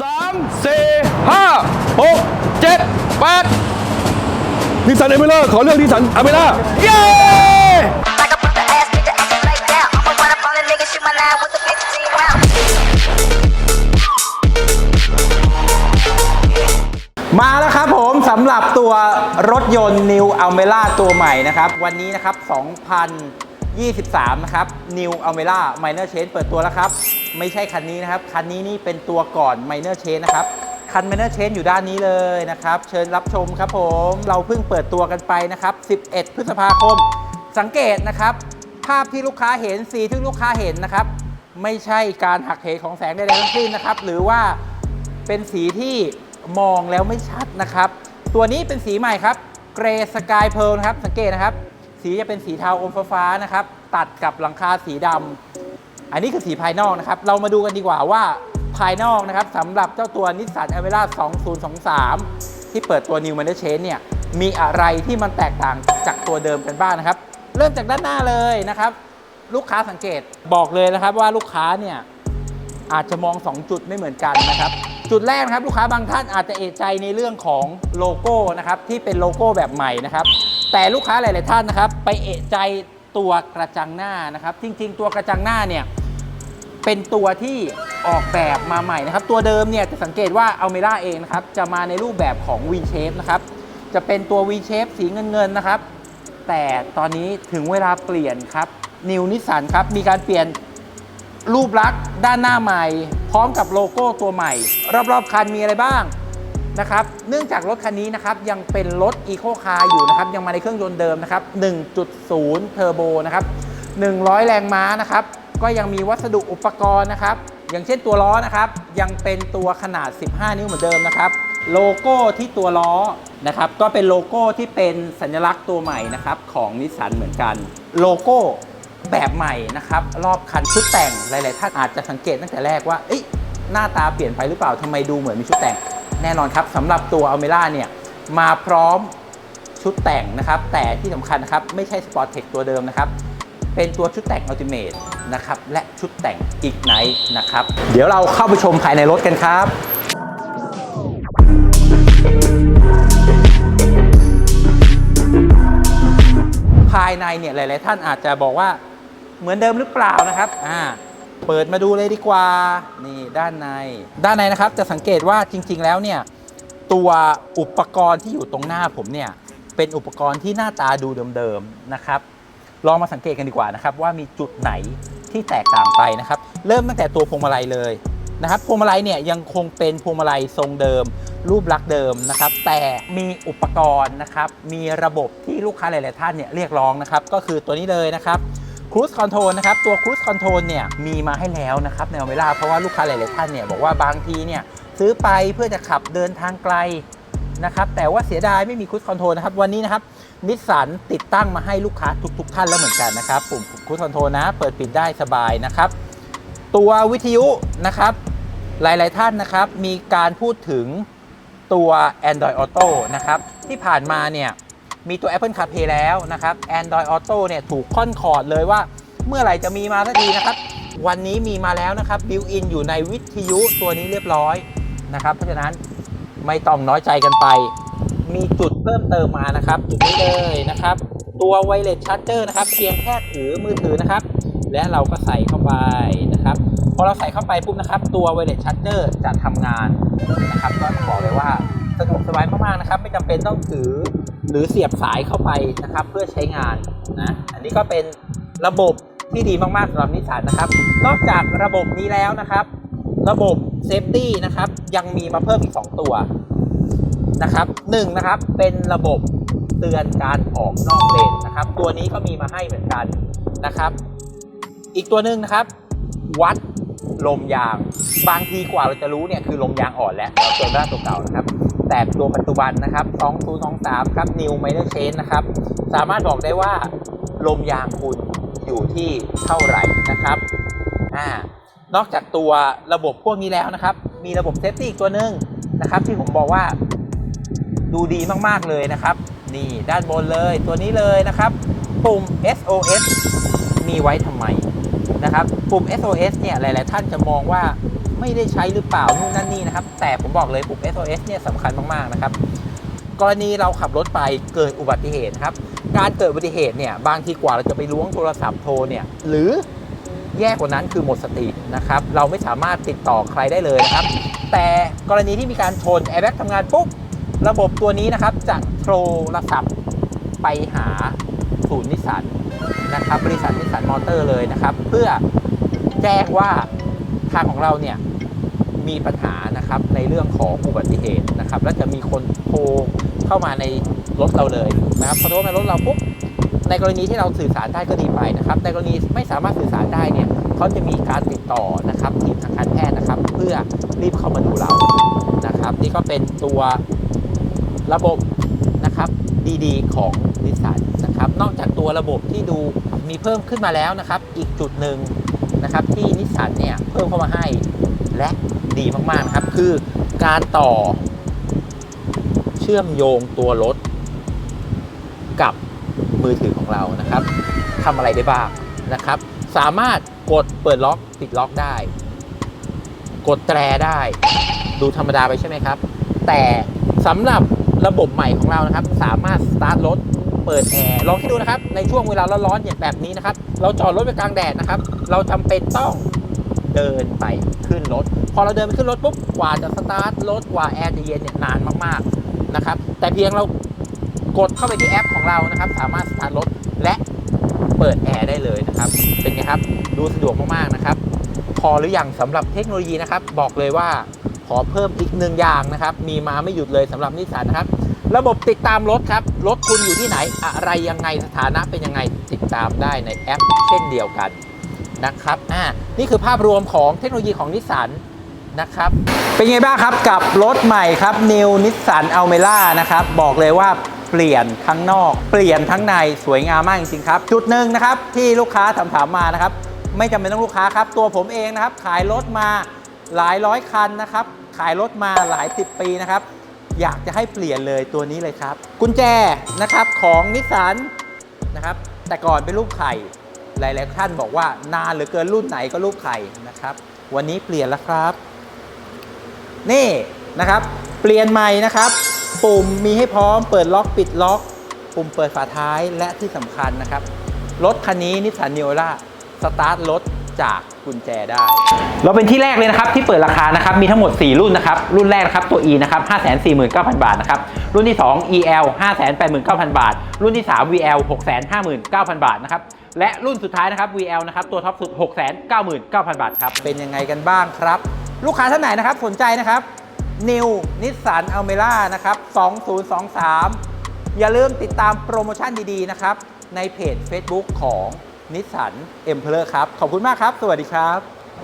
สามสี่ห้าหกเจ็ดแปดนิสสันเอเมร่าขอเลือกนิสสันอเมร่าเย้ Like I put the ass, bitch, I act like that. I'ma run up on a nigga, shoot my line with the 15 round. มาแล้วครับผมสำหรับตัวรถยนต์ New Almera ตัวใหม่นะครับ วันนี้นะครับ 23 นะครับ New Almera Minor Change เปิดตัวแล้วครับ ไม่ใช่คันนี้นะครับ คันนี้นี่เป็นตัวก่อน Minor Change นะครับ คัน Minor Change อยู่ด้านนี้เลยนะครับ เชิญรับชมครับผม เราเพิ่งเปิดตัวกันไปนะครับ 11 พฤษภาคม สังเกตนะครับ ภาพที่ลูกค้าเห็น สีที่ลูกค้าเห็นนะครับ ไม่ใช่การหักเหของแสงใดๆทั้งสิ้นนะครับ หรือว่าเป็นสีที่มองแล้วไม่ชัดนะครับ ตัวนี้เป็นสีใหม่ครับ เกรสกายเพลนะครับ สังเกตนะครับ สีจะเป็นสีเทาอมฟ้าๆนะครับ ตัดกับหลังคาสีดำอันนี้คือสีภายนอกนะครับ เรามาดูกันดีกว่าว่าภายนอกนะครับสำหรับเจ้าตัวนิสสันอเวร่า2023 ที่เปิดตัว New m a n e r Change เนี่ยมีอะไรที่มันแตกต่างจากตัวเดิมกันบ้างนะครับ เริ่มจากด้านหน้าเลยนะครับ ลูกค้าสังเกตบอกเลยนะครับว่าลูกค้าเนี่ยอาจจะมอง 2 จุดไม่เหมือนกันนะครับ จุดแรกนะครับลูกค้าบางท่านอาจจะเอะใจในเรื่องของโลโก้นะครับที่เป็นโลโก้แบบใหม่นะครับ แต่ลูกค้าหลาย ๆ ท่านนะครับ ไปเอะใจตัวกระจังหน้านะครับ จริง ๆ ตัวกระจังหน้าเนี่ยเป็นตัวที่ออกแบบมาใหม่นะครับ ตัวเดิมเนี่ยจะสังเกตว่าเอัลเมร่าเองนะครับ จะมาในรูปแบบของ V shape นะครับ จะเป็นตัว V shape สีเงินเงินๆนะครับ แต่ตอนนี้ถึงเวลาเปลี่ยนครับนิวนิสสันครับมีการเปลี่ยนรูปลักษณ์ด้านหน้าใหม่ พร้อมกับโลโก้ตัวใหม่ รอบ ๆ คันมีอะไรบ้าง นะครับ เนื่องจากรถคันนี้นะครับยังเป็นรถอีโคคาร์อยู่นะครับ ยังมาในเครื่องยนต์เดิมนะครับ 1.0 เทอร์โบนะครับ 100 แรงม้านะครับ ก็ยังมีวัสดุอุปกรณ์นะครับ อย่างเช่นตัวล้อนะครับ ยังเป็นตัวขนาด 15 นิ้วเหมือนเดิมนะครับ โลโก้ที่ตัวล้อนะครับ ก็เป็นโลโก้ที่เป็นสัญลักษณ์ตัวใหม่นะครับของนิสสันเหมือนกัน โลโก้แบบใหม่นะครับ รอบคันชุดแต่งหลาย ๆ ท่านอาจจะสังเกตตั้งแต่แรกว่าเอ้หน้าตาเปลี่ยนไปหรือเปล่าทำไมดูเหมือนมีชุดแต่ง แน่นอนครับสำหรับตัวอ l เมร่าเนี่ยมาพร้อมชุดแต่งนะครับ แต่ที่สำคัญนะครับ ไม่ใช่สปอร์ตเทคตัวเดิมนะครับ เป็นตัวชุดแต่งอัลติเม e นะครับ และชุดแต่งอีกไนนะครับ เดี๋ยวเราเข้าไปชมภายในรถกันครับภายในเนี่ยหลาย ๆ ท่านอาจจะบอกว่าเหมือนเดิมหรือเปล่านะครับ อ่า เปิดมาดูเลยดีกว่า นี่ด้านใน ด้านในนะครับจะสังเกตว่าจริง ๆ แล้วเนี่ยตัวอุปกรณ์ที่อยู่ตรงหน้าผมเนี่ยเป็นอุปกรณ์ที่หน้าตาดูเดิมๆนะครับ ลองมาสังเกตกันดีกว่านะครับว่ามีจุดไหนที่แตกต่างไปนะครับ เริ่มตั้งแต่ตัวพวงมาลัยเลยนะครับพวงมาลัยเนี่ยยังคงเป็นพวงมาลัยทรงเดิม รูปลักษณ์เดิมนะครับ แต่มีอุปกรณ์นะครับ มีระบบที่ลูกค้าหลาย ๆ ท่านเนี่ยเรียกร้องนะครับ ก็คือตัวนี้เลยนะครับ Cruise Control นะครับตัว Cruise Control เนี่ยมีมาให้แล้วนะครับในเวลาเพราะว่าลูกค้าหลาย ๆ ท่านเนี่ยบอกว่าบางทีเนี่ยซื้อไปเพื่อจะขับเดินทางไกลนะครับแต่ว่าเสียดายไม่มี Cruise Control นะครับวันนี้นะครับนิสสันติดตั้งมาให้ลูกค้าทุก ๆ ท่านแล้วเหมือนกันนะครับปุ่ม Cruise Control นะ เปิดปิดได้สบายนะครับ ตัววิทยุนะครับหลาย ๆ ท่านนะครับมีการพูดถึงตัว Android Auto นะครับที่ผ่านมาเนี่ย มีตัว Apple CarPlay แล้วนะครับ Android Auto เนี่ยถูกค่อนคอร์ดเลยว่า เมื่อไหร่จะมีมาสักทีนะครับ วันนี้มีมาแล้วนะครับบิวอินอยู่ในวิทยุตัวนี้เรียบร้อยนะครับเพราะฉะนั้นไม่ต้องน้อยใจกันไป มีจุดเพิ่มเติมมานะครับ จุดนี้เลยนะครับ ตัว Wireless Charger นะครับ เพียงแค่ถือมือถือนะครับ และเราก็ใส่เข้าไปนะครับพอเราใส่เข้าไปปุ๊บนะครับ ตัว Wireless Charger จะทำงานนะครับก็ต้องบอกเลยว่า สะดวกสบายมากๆนะครับ ไม่จำเป็นต้องถือหรือเสียบสายเข้าไปนะครับ เพื่อใช้งานนะอันนี้ก็เป็นระบบที่ดีมากๆสำหรับนิสสันนะครับ นอกจากระบบนี้แล้วนะครับ ระบบเซฟตี้นะครับยังมีมาเพิ่มอีก 2 ตัวนะครับหนึ่งนะครับเป็นระบบเตือนการออกนอกเลนนะครับ ตัวนี้ก็มีมาให้เหมือนกันนะครับ อีกตัวหนึ่งนะครับ วัด ลมยาง บางทีกว่าเราจะรู้เนี่ยคือลมยางอ่อนแล้วเราตัวหน้าตัวเก่านะครับ แต่ตัวปัจจุบันนะครับ2023 ครับ New Minor Change นะครับ สามารถบอกได้ว่าลมยางคุณอยู่ที่เท่าไหร่นะครับอ่านอกจากตัวระบบพวกนี้แล้วนะครับ มีระบบเซฟตี้อีกตัวหนึ่งนะครับ ที่ผมบอกว่าดูดีมากๆเลยนะครับ นี่ด้านบนเลยตัวนี้เลยนะครับ ปุ่ม SOS มีไว้ทำไม นะครับปุ่ม SOS เนี่ยหลาย ๆ ท่านจะมองว่าไม่ได้ใช้หรือเปล่านู่นนั่นนี่นะครับ แต่ผมบอกเลยปุ่ม SOS เนี่ยสำคัญมาก ๆ นะครับ กรณีเราขับรถไปเกิดอุบัติเหตุครับ การเกิดอุบัติเหตุเนี่ยบางทีกว่าเราจะไปล้วงโทรศัพท์โทรเนี่ยหรือแย่กว่านั้นคือหมดสตินะครับ เราไม่สามารถติดต่อใครได้เลยนะครับ แต่กรณีที่มีการชนแอร์แบ็กทำงานปุ๊บ ระบบตัวนี้นะครับจะโทรศัพท์ไปหาศูนย์นิสสัน นะครับบริษัทนิสสันมอเตอร์เลยนะครับ เพื่อแจ้งว่าทางของเราเนี่ยมีปัญหานะครับในเรื่องของอุบัติเหตุนะครับ แล้วจะมีคนโทรเข้ามาในรถเราเลยนะครับพอโทรมารถเราปุ๊บในกรณีที่เราสื่อสารได้ก็ดีไปนะครับ ในกรณีไม่สามารถสื่อสารได้เนี่ยเขาจะมีการติดต่อนะครับทีมทางการแพทย์นะครับ เพื่อรีบเข้ามาดูเรานะครับ นี่ก็เป็นตัวระบบนะครับดีๆ ของนิสสัน นะครับนอกจากตัวระบบที่ดูมีเพิ่มขึ้นมาแล้วนะครับ อีกจุดหนึ่งนะครับที่นิสสันเนี่ยเพิ่มเข้ามาให้และดีมากๆครับ คือการต่อ เชื่อมโยงตัวรถ กับมือถือของเรานะครับทำอะไรได้บ้างนะครับ สามารถกดเปิดล็อกปิดล็อกได้ กดแตรได้ ดูธรรมดาไปใช่ไหมครับ แต่สำหรับระบบใหม่ของเรานะครับ สามารถสตาร์ทรถ เปิดแอร์ลองคิดดูนะครับ ในช่วงเวลาร้อนๆอย่างแบบนี้นะครับ เราจอดรถไปกลางแดดนะครับ เราจำเป็นต้องเดินไปขึ้นรถ พอเราเดินไปขึ้นรถปุ๊บกว่าจะสตาร์ทรถกว่าแอร์จะเย็นเนี่ยนานมากๆนะครับ แต่เพียงเรากดเข้าไปที่แอปของเรานะครับ สามารถสตาร์ทรถและเปิดแอร์ได้เลยนะครับ เป็นไงครับ ดูสะดวกมากๆนะครับ พอหรือยังสำหรับเทคโนโลยีนะครับ บอกเลยว่าขอเพิ่มอีกหนึ่งอย่างนะครับ มีมาไม่หยุดเลยสำหรับนิสสันนะครับ ระบบติดตามรถครับ รถคุณอยู่ที่ไหน อะไรยังไงสถานะเป็นยังไงติดตามได้ในแอปเช่นเดียวกันนะครับอ่านี่คือภาพรวมของเทคโนโลยีของนิสสันนะครับ เป็นไงบ้างครับกับรถใหม่ครับ New Nissan Almera นะครับ บอกเลยว่าเปลี่ยนทั้งนอก เปลี่ยนทั้งในสวยงามมากจริงๆครับ จุดหนึ่งนะครับที่ลูกค้าถามถามมานะครับ ไม่จำเป็นต้องลูกค้าครับ ตัวผมเองนะครับ ขายรถมาหลายร้อยคันนะครับ ขายรถมาหลายสิบปีนะครับ อยากจะให้เปลี่ยนเลยตัวนี้เลยครับ กุญแจนะครับของนิสสันนะครับแต่ก่อนเป็นรูปไข่ หลายๆท่านบอกว่านานเหลือเกินรุ่นไหนก็รูปไข่นะครับ วันนี้เปลี่ยนแล้วครับ นี่นะครับ เปลี่ยนใหม่นะครับ ปุ่มมีให้พร้อมเปิดล็อกปิดล็อก ปุ่มเปิดฝาท้ายและที่สำคัญนะครับรถคันนี้นิสสันนิโอล่าสตาร์ทรถ จากกุญแจได้ เราเป็นที่แรกเลยนะครับที่เปิดราคานะครับมีทั้งหมด 4 รุ่นนะครับรุ่นแรกนะครับตัว E นะครับ549,000 บาทนะครับรุ่นที่ 2 EL 589,000 บาท รุ่นที่ 3 VL 659,000 บาทนะครับและรุ่นสุดท้ายนะครับ VL นะครับตัวท็อปสุด 699,000 บาทครับเป็นยังไงกันบ้างครับ ลูกค้าท่านไหนนะครับสนใจนะครับ New Nissan Almera นะครับ2023 อย่าลืมติดตามโปรโมชั่นดีๆนะครับในเพจ Facebook ของ Nissan Emperor ครับ ขอบคุณมากครับ สวัสดีครับ